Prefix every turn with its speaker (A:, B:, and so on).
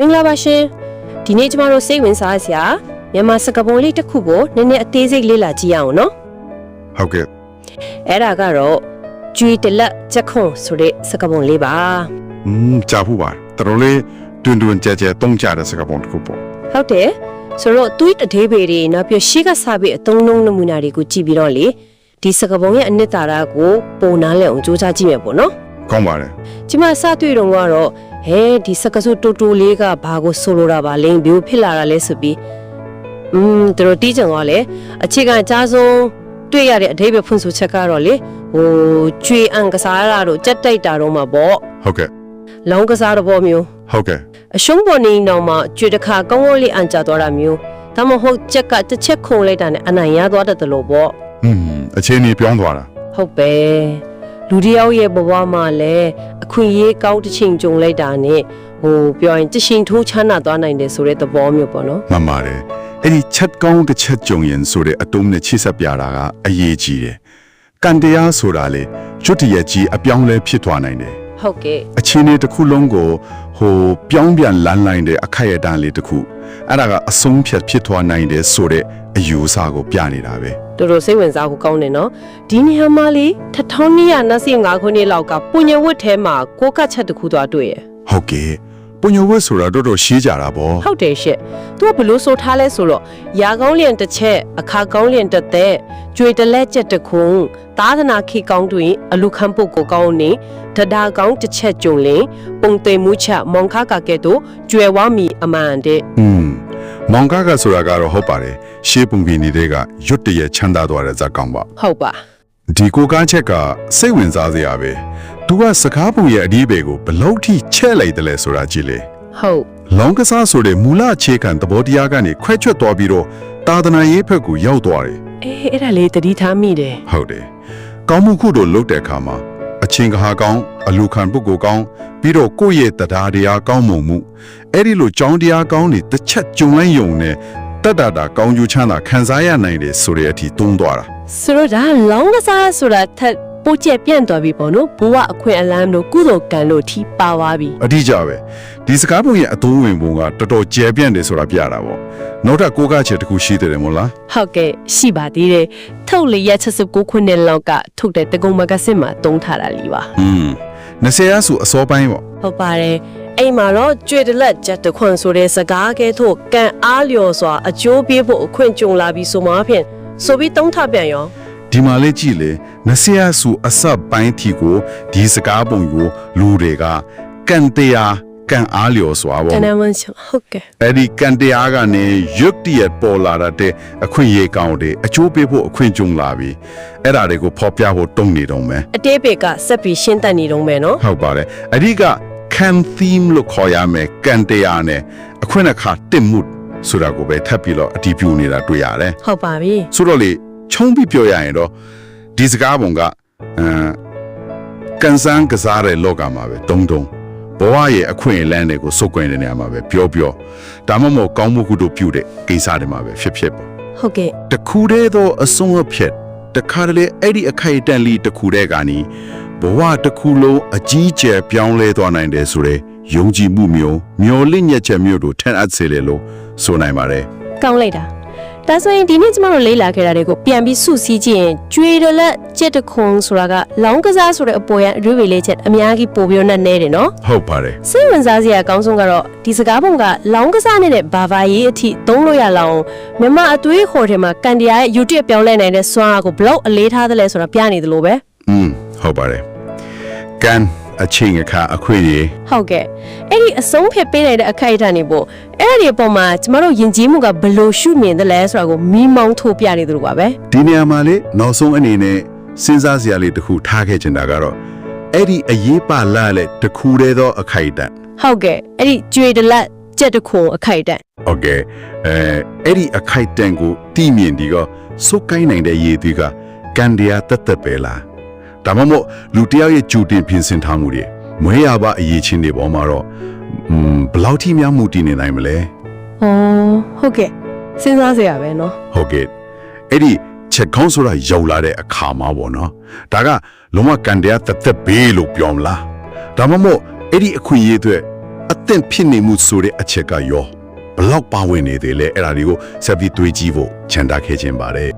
A: မင်္ဂလာပါရှင်ဒီနေ့ကျမတို့စိတ်ဝင်စားစရာမြန်မာစကားပုံလေးတစ်ခုကိုနည်းနည်းအသေးစိတ်လေ့လာကြည့်ရအောင်နော်
B: ဟုတ်ကဲ့
A: အဲ့ဒါကတော့ကျွေတလက်ချက်ခွန်ဆိုတဲ့စကားပုံလေးပါ
B: อืมကြားဖို့ပါတော်တော်လေးတွင်တွင်ကြဲကြဲတုံးကြတဲ့စကားပုံတစ်ခုပေါ့
A: ဟုတ်တယ်ဆိုတော့သူ့အသေးပေတွေနောက်ပြီးရှေ့ကစပြီးအသုံးလုံးနမူနာတွေကိုကြည့်ပြီးတော့လေဒီစကားပုံရဲ့အနှစ်သာရကိုပုံနာလဲအောင်စူးစမ်းကြည့်မယ်ပေါ့နော်
B: ကောင်းပါတယ်
A: ကျမစတွေ့တော့ကတော့ ဟဲဒီစကားစုတူတူလေးကဘာကိုဆိုလိုတာပါလဲဘယ်လိုဖြစ်လာတာလဲဆိုပြီးอืมသူတို့တီးကြံသွားလေအခြေခံအကြဆုံးတွေ့ရတဲ့အဓိပ္ပာယ်ဖွင့်ဆိုချက်ကတော့လေဟိုကျွေအံကစားရတာတို့ကြက်တိုက်တာတော့မှာပေါ့
B: ဟုတ်ကဲ့
A: လောင်းကစားတော့ပေါ့မျိုး
B: ဟုတ်ကဲ့
A: အရှုံးပေါ်နေတော့မှကျွေတစ်ခါကောင်းကောင်းလေးအံကြသွားတာမျိုးဒါမှမဟုတ်ချက်ကတစ်ချက်ခုံလိုက်တာနဲ့အနိုင်ရသွားတတ်တယ်လို့ပေါ့
B: อืมအခြေအနေပြောင်းသွားတာ
A: ဟုတ်ပဲ လူတစ်ယောက်ရဲ့ဘဝမှာလည်းအခွင့်အရေးကောင်းတစ်ချိန်ကြုံလိုက်တာနဲ့ဟိုပြောရင်တရှင်ထိုးချမ်းသာသွားနိုင်တယ်ဆိုတဲ့သဘောမျိုးပေါ့နော်
B: မှန်ပါတယ်အဲ့ဒီချက်ကောင်းတစ်ချက်ကြုံရင်ဆိုတဲ့အတုံးနဲ့ချိဆက်ပြတာကအရေးကြီးတယ်ကန်တရားဆိုတာလေကျွတ်တရက်ကြီးအပြောင်းလဲဖြစ်သွားနိုင်တယ်
A: ဟုတ်ကဲ့
B: အခြေအနေတစ်ခုလုံးကိုဟိုပြောင်းပြန်လန်းလိုက်တဲ့အခိုက်အတန့်လေးတစ်ခုအဲ့ဒါကအဆုံးဖြတ်ဖြစ်သွားနိုင်တယ်ဆိုတဲ့အယူအဆကိုပြနေတာပဲ
A: တော်တော်စိတ်ဝင်စားဖို့ကောင်းတယ်နော်ဒီနေရာမှာလေ1225ခုနှစ်လောက်ကပုညဝတ်ထဲမှာကိုကတ်ချက်တစ်ခုသွားတွေ့ရ
B: ဟုတ်ကဲ့ ပုညဝတ်ဆိုတာတော်တော်ရှင်းကြတာပေါ့
A: ဟုတ်တယ်ရှင့်သူကဘလို့ဆိုထားလဲဆိုတော့ရာကောင်းလျင်တစ်ချက်အခါကောင်းလျင်တစ်သက်ကြွေတလက်ချက်တစ်ခုသာသနာခေကောင်းတွင် အလူခံပုတ်ကိုကောင်းနေတဒါကောင်းတစ်ချက်ကြုံလင်ပုံသိမ်မှုချက်မောင်ခါကကဲ့သို့ကျွယ်ဝမီအမှန်တဲ့
B: อืมမောင်ကားကဆိုတာကတော့ဟုတ်ပါတယ်ရှေးပုံပြင်တွေကရွတ်တရက်ချမ်းသာသွားတဲ့ဇာတ်ကောင်ပါ
A: ဟုတ်ပါ
B: ဒီကိုကားချက်ကစိတ်ဝင်စားစရာပဲ သူကစကားပုံရဲ့အဒီဘေကိုဘလောက်ထိချဲ့လိုက်တယ်လဲဆိုတာကြည့်လေ
A: ဟုတ်
B: လောင်ကစားဆိုတဲ့မူလအခြေခံသဘောတရားကနေခွဲချွတ်သွားပြီးတော့တာသနာရေးဘက်ကိုရောက်သွားတယ်
A: အေးအဲ့ဒါလေးတတိထားမိတယ်
B: ဟုတ်တယ်ကောင်းမှုခုတို့လုတ်တဲ့အခါမှာအချင်းကဟာကောင်းအလူခံပုဂ္ဂိုလ်ကောင်းပြီးတော့ကိုယ့်ရဲ့တရားတရားကောင်းမွန်မှုအဲ့ဒီလိုကြောင်းတရားကောင်းတွေတစ်ချက်ကြုံလိုက်ယုံနဲ့တတ္တာတာကောင်းကျိုးချမ်းသာခံစားရနိုင်တယ်ဆိုတဲ့အထိတုံးသွားတာ
A: ဆိုတော့ဒါလောင်းကစားဆိုတာထက် ပိုကျက်ပြန့်သွားပြီပေါ့နော်ဘဝအခွင့်အလမ်းတို့ကုသိုလ်ကံတို့ထိပါသွားပြီ
B: အတိအကျပဲဒီစကားပုံရဲ့အသုံးဝင်ပုံကတော်တော်ကျယ်ပြန့်တယ်ဆိုတာပြတာပေါ့နောက်ထပ်ကိုးကားချက်တစ်ခုရှိသေးတယ်မို့လား
A: ဟုတ်ကဲ့ရှိပါသေးတယ်ထုတ်လေရက်79ခုနှစ်လောက်ကထုတ်တဲ့တကုံမဂဇင်းမှာတုံးထားတာလीပါ
B: อืม20ရာစုအစောပိုင်းပေါ့
A: ဟုတ်ပါတယ်အိမ်မှာတော့ကြွေတလက်ချက်တခွန်ဆိုတဲ့စကားကဲထို့ကံအားလျော်စွာအကျိုးပေးဖို့အခွင့်ကြုံလာပြီးဆိုမှဖြင့်ဆိုပြီးတုံးထပြန်ရော
B: ဒီမှာလေးကြည့်လေ20ရာစုအစပိုင်းထီကိုဒီစကားပုံကိုလူတွေကကန်တရားကန်အားလျော်စွာ
A: တ
B: ပေါ့
A: နမန်ချဟုတ်ကဲ့
B: အဲ့ဒီကန်တရားကနေရွတ်တရက်ပေါ်လာတဲ့အခွင့်အရေးကောင်းတွေအကျိုးပေးဖို့အခွင့်ကြုံလာပြီအဲ့ဒါတွေကိုဖော်ပြဖို့တုံ့နေတော့မယ်
A: အတေးပေကဆက်ပြီးရှင်းတတ်နေတော့မယ်နော်
B: ဟုတ်ပါတယ်အဓိက can theme လို့ခေါ်ရမယ်ကန်တရားနဲ့အခွင့်အခါတင်မှုဆိုတာကိုပဲထပ်ပြီးတော့အတည်ပြုနေတာတွေ့ရတယ်
A: ဟုတ်ပါပြီ
B: ဆိုတော့လေ ချုံပြီးပြောရရင်တော့ဒီစကားပုံကအမ်ကန်ဆန်းကစားတဲ့လောကမှာပဲတုံတုံဘဝရဲ့အခွင့်အလမ်းတွေကိုစုပ်ကွင်တဲ့နေရာမှာပဲပြောပြောဒါမှမဟုတ်ကောင်းမှုကုသိုလ်ပြုတဲ့ကိစ္စတွေမှာပဲဖြစ်ဖြစ်ပေါ့
A: ဟုတ်ကဲ့
B: တခုတည်းသောအဆုံးအဖြစ်တခါတလေအဲ့ဒီအခိုက်အတန့်လေးတခုတည်းကနီဘဝတစ်ခုလုံးအကြီးကျယ်ပြောင်းလဲသွားနိုင်တယ်ဆိုတဲ့ယုံကြည်မှုမျိုးမျော်လင့်ချက်ချက်မျိုးတို့ထင်အပ်စေလေလို့ဆိုနိုင်ပါတယ်
A: ကောင်းလိုက်တာ ဒါဆိုရင်ဒီနေ့ကျမတို့လေ့လာခဲ့တာတွေကိုပြန်ပြီးစုစည်းကြည့်ရင်ကျွေရလက်ကြက်တခွန်ဆိုတာကလောင်းကစားဆိုတဲ့အပေါ်ရအရွေးဝေလေးချက်အများကြီးပို့ပြီးတော့နဲ့နေတယ်နော်
B: ဟုတ်ပါတယ်
A: စိတ်ဝင်စားစရာအကောင်းဆုံးကတော့ဒီစကားပုံကလောင်းကစားနေတဲ့ဘာဘာရေးအထိသုံးလို့ရလောက်အောင်မြမအသွေးခေါ်ထဲမှာကန်တရားရဲ့ YouTube ပြောင်းလဲနိုင်တဲ့စွမ်းအားကိုဘလောက်အလေးထားသလဲဆိုတာပြနေတယ်လို့ပဲ
B: อืมဟုတ်ပါတယ်ကန် အချိန်အခါအခွင့်အရေး
A: ဟုတ်ကဲ့အဲ့ဒီအဆုံးဖြတ်ပေးလိုက်တဲ့အခိုက်အတန့်တွေပေါ့အဲ့ဒီအပေါ်မှာကျမတို့ယဉ်ကျေးမှုကဘယ်လိုရှုမြင်သလဲဆိုတာကိုမိမောင်းထိုးပြနေသလိုပါပဲ
B: ဒီနေရာမှာလေနောက်ဆုံးအနေနဲ့စဉ်းစားစရာလေးတစ်ခုထားခဲ့ချင်တာကတော့အဲ့ဒီအရေးပါလာတဲ့တစ်ခုတည်းသောအခိုက်အတန့်
A: ဟုတ်ကဲ့အဲ့ဒီကြွေတလက်ကြက်တခုံအခိုက်အတန့်
B: ဟုတ်ကဲ့အဲအဲ့ဒီအခိုက်အတန့်ကိုတိမြင်ဒီကစုတ်ကိုင်းနိုင်တဲ့ရည်သွေးကကန်တရားတက်တက်ပဲလား ဒါမှမဟုတ်လူတစ်ယောက်ရဲ့ကြူတင်ပြင်ဆင်ထားမှုတွေမွေးရပါအရေးချင်းတွေပေါ်မှာတော့อืมဘယ်လောက်ထိများမှုတည်နေနိုင်မလဲ
A: ဩဟုတ်ကဲ့စဉ်းစားစရာပဲเนาะ
B: ဟုတ်ကဲ့အဲ့ဒီချက်ကောင်းဆိုတာရောက်လာတဲ့အခါမှာပေါ့နော်ဒါကလုံးဝကန်တရားတက်တက်ဘေးလို့ပြောမလားဒါမှမဟုတ်အဲ့ဒီအခွင့်အရေးအတွက်အ သင့်ဖြစ်နေမှုဆိုတဲ့အချက်ကရောဘလောက်ပါဝင်နေသေးလဲအဲ့ဒါတွေကိုဆက်ပြီးတွေးကြည့်ဖို့ခြံတာခဲ့ခြင်းပါတယ်